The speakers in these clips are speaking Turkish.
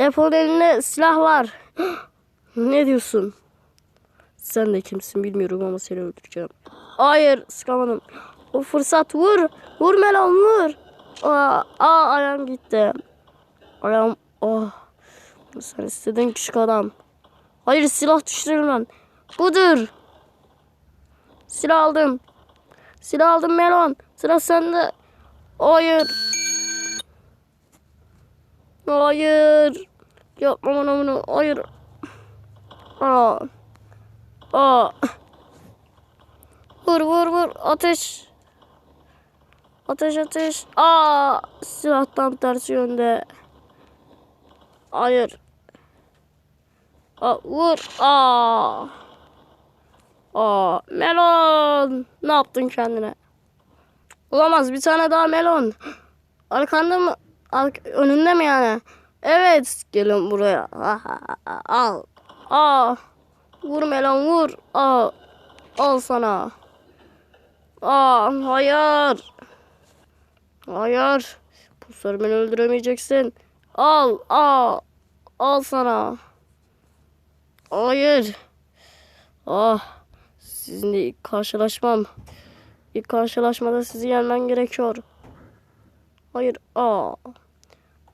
Apple'ın elinde silah var. ne diyorsun? Sen de kimsin bilmiyorum ama seni öldüreceğim. Hayır sıkamadım. O fırsat vur. Vur Melon vur. Aa, ayağım gitti. Ayağım oh. Sen istedin küçük adam. Hayır silah düşürülmem. Budur. Silah aldım. Silah aldım Melon. Sıra sende. Hayır. Hayır. Yapma bana bunu. Hayır. Aa. Aa. Vur vur vur. Ateş. Ateş ateş. Aa. Silah tam tersi yönde. Hayır. Aa, vur. Aa. Aa. Melon. Ne yaptın kendine? Olamaz. Bir tane daha melon. Arkanda mı? Ark önünde mi yani? Evet. Gelin buraya. Al. Aa. Vur melon vur. Aa. Al sana. Aa. Hayır. Hayır. Sefer beni öldüremeyeceksin. Al. Aa. Al sana. Hayır. Ah. Sizinle ilk karşılaşmam. İlk karşılaşmada sizi yenmen gerekiyor. Hayır. Aa.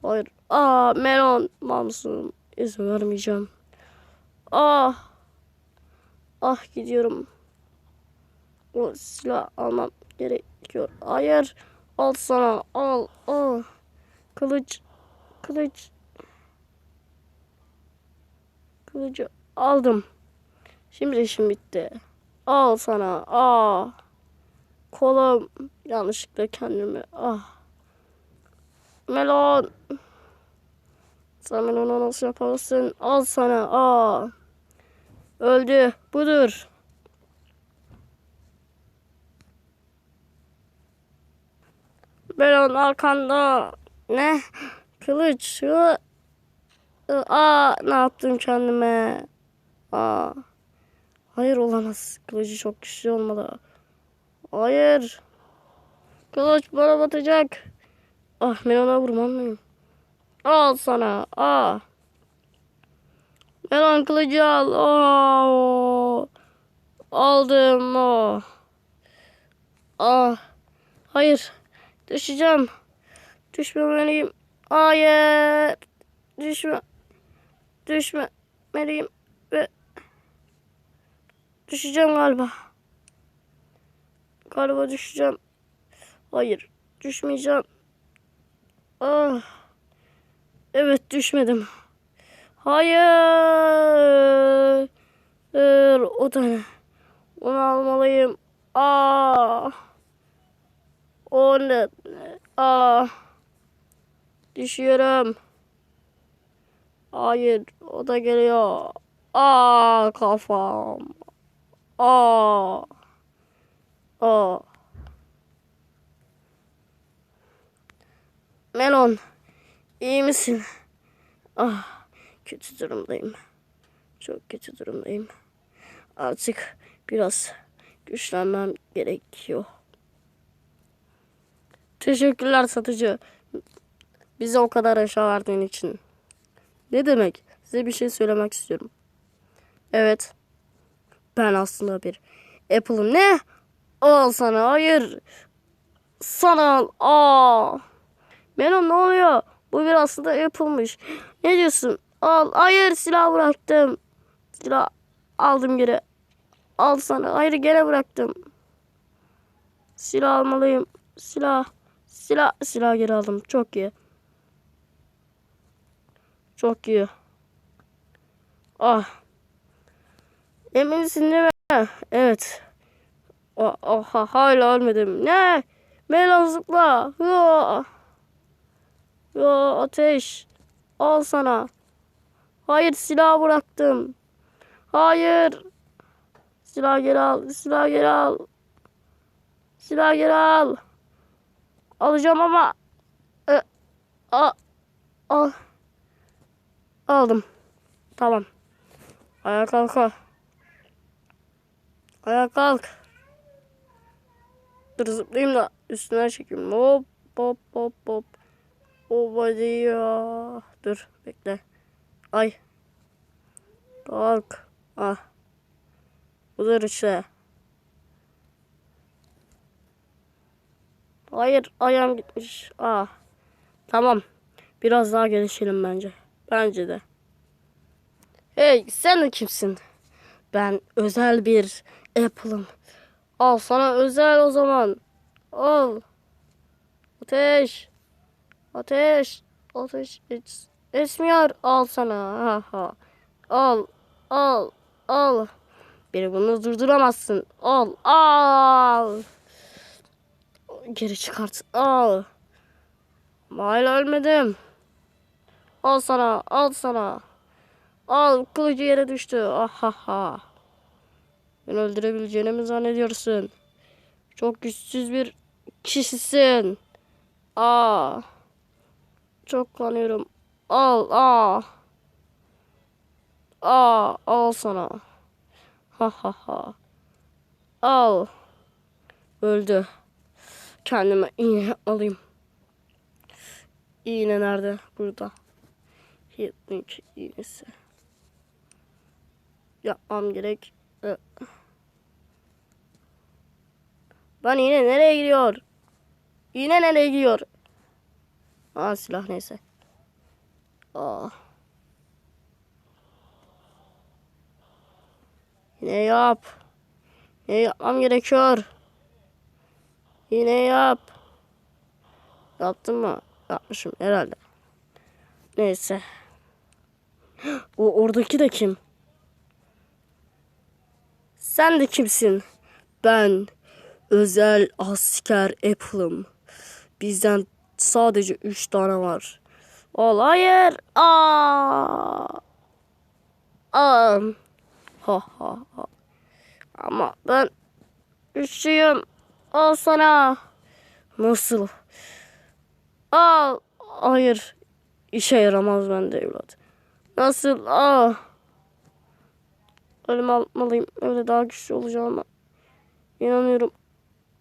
Hayır. Aa. Melon. Mamsum. İzin vermeyeceğim. Ah. Ah gidiyorum. O silah almam gerekiyor. Hayır. Al sana. Al. Al. Kılıç. Kılıç. Kılıcı aldım. Şimdi işim bitti. Al sana. Aa. Kolum. Yanlışlıkla kendimi. Ah. Melon. Sen melonu nasıl yaparsın? Al sana. Aa. Öldü. Budur. Melon arkanda. Ne? Kılıç. Aa, ne yaptım kendime? Aa. Hayır olamaz. Kılıcı çok güçlü olmalı. Hayır. Kılıç bana batacak. Ah Melon'a vurmam mıyım? Al sana. Aa. Melon kılıcı al. Oo. Aldım. Oh. Ah. Hayır. Düşeceğim. Düşmemeliyim. Hayır. Düşme. Düşmemeliyim. Ve düşeceğim galiba. Galiba düşeceğim. Hayır. Düşmeyeceğim. Ah. Evet düşmedim. Hayır. O da ne? Onu almalıyım. Aa. O ne? Aa. Düşüyorum. Hayır. O da geliyor. Aa kafam. Aa. Aa. Melon. İyi misin? Ah. Kötü durumdayım. Çok kötü durumdayım. Artık biraz güçlenmem gerekiyor. Teşekkürler satıcı. Bize o kadar eşya verdiğin için. Ne demek? Size bir şey söylemek istiyorum. Evet. Ben aslında bir Apple'ım. Ne? Al sana. Hayır. Sana al. Aa. Melon ne oluyor? Bu bir aslında Apple'mış. Ne diyorsun? Al. Hayır silah bıraktım. Silah aldım geri. Al sana. Hayır gene bıraktım. Silah almalıyım. Silah. Silah. Silah geri aldım. Çok iyi. Çok iyi. Ah. Eminsin değil mi? Evet. Ah, hala ölmedim. Ne? Melon zıpla. Ya. Ya ateş. Al sana. Hayır silah bıraktım. Hayır. Silah geri al. Silah geri al. Silah geri al. Alacağım ama. E, a, al. Aldım. Tamam. Ayağa kalk. Ayağa kalk. Dur zıplayayım da üstüne çekeyim. Hop hop hop hop. O hadi ya. Dur bekle. Ay. Bak. Ah. Budur işte. Hayır ayağım gitmiş. Ah. Tamam. Biraz daha gelişelim bence. Bence de. Hey sen de kimsin? Ben özel bir Apple'ım. Al sana özel o zaman. Al. Ateş. Ateş. Ateş es esmiyor. Al sana. Ha ha. Al. Al. Al. Beni bunu durduramazsın. Al. Al. Geri çıkart. Al. Hala ölmedim. Al sana. Al sana. Al. Kılıcı yere düştü. Ahaha. Beni öldürebileceğini mi zannediyorsun? Çok güçsüz bir kişisin. Aa. Çok kanıyorum. Al, aa. Aa, al sana. Ha ha ha. Al. Öldü. Kendime iğne alayım. İğne nerede? Burada. Hitling iğnesi. Yapmam gerek. Lan iğne nereye gidiyor? İğne nereye gidiyor? Aa silah neyse. Aa. Yine yap. Yine yapmam gerekiyor. Yine yap. Yaptım mı? Yapmışım herhalde. Neyse. O oradaki de kim? Sen de kimsin? Ben özel asker Apple'ım. Bizden sadece üç tane var. Ol hayır. Aa. Aa. Ha ha ha. Ama ben üçlüyüm. Al sana. Nasıl? Al. Hayır. İşe yaramaz bende evlat. Nasıl? Aa. Ölüm almalıyım. Öyle daha güçlü olacağıma. İnanıyorum.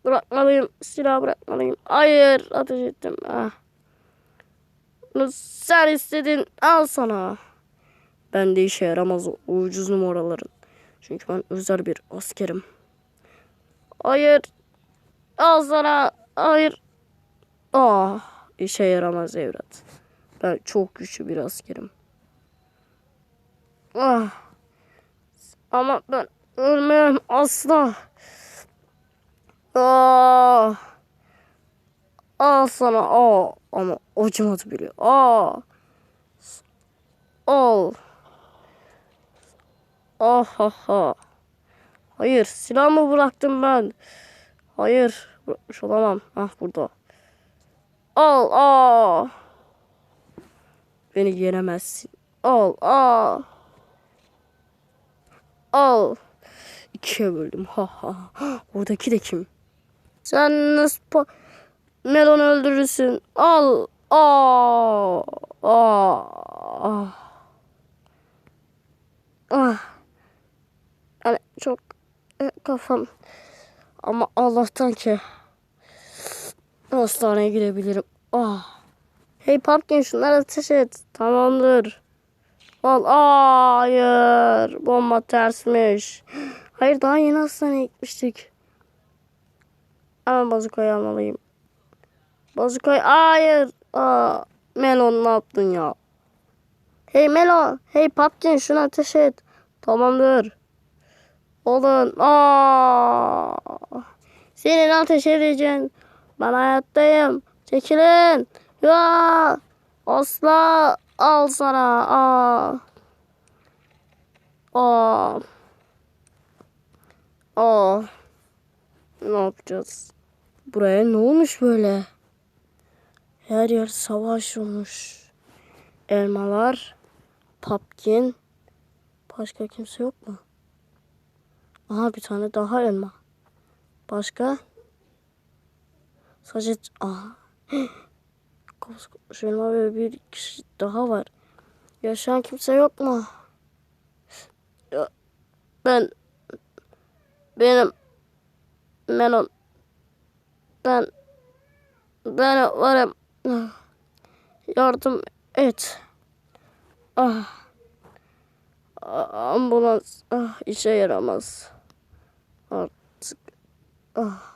Bırakmalıyım. Silah bırakmalıyım. Hayır. Ateş ettim. Ah. Sen istedin. Al sana. Ben de işe yaramaz o ucuz numaraların. Çünkü ben özel bir askerim. Hayır. Al sana. Hayır. Ah. işe yaramaz evlat. Ben çok güçlü bir askerim. Ah. Ama ben ölmem asla. Ah. Al sana. Aa. Ama acımadı bile. Aa. Al. Ah ha ha. Hayır silahımı bıraktım ben. Hayır bırakmış olamam. Ah burada. Al aa. Beni yenemezsin. Al aa. Al. İkiye böldüm. Ha ha. Oradaki de kim? Sen nasıl Melon öldürürsün? Al. Aa. Aa. Ah. Yani çok e, kafam. Ama Allah'tan ki hastaneye gidebilirim. Ah. Hey Pumpkin şunları ateş et. Tamamdır. Al. Aa, hayır. Bomba tersmiş. Hayır daha yeni hastaneye gitmiştik. Hemen bazukayı almalıyım. Bazukayı hayır. Aa, Melon ne yaptın ya? Hey Melo. Hey Pumpkin şunu ateş et. Tamamdır. Olun. Aa. Senin ateş edeceğim. Ben hayattayım. Çekilin. Ya. Asla. Al sana. Aa. Aa. Aa. Ne yapacağız? Buraya ne olmuş böyle? Her yer savaş olmuş. Elmalar. Pumpkin. Başka kimse yok mu? Aha bir tane daha elma. Başka? Sadece aha. Koskoca elma ve bir kişi daha var. Yaşayan kimse yok mu? Ben benim melon ben ben varım. Yardım et. Ah. Ambulans ah, işe yaramaz. Artık ah.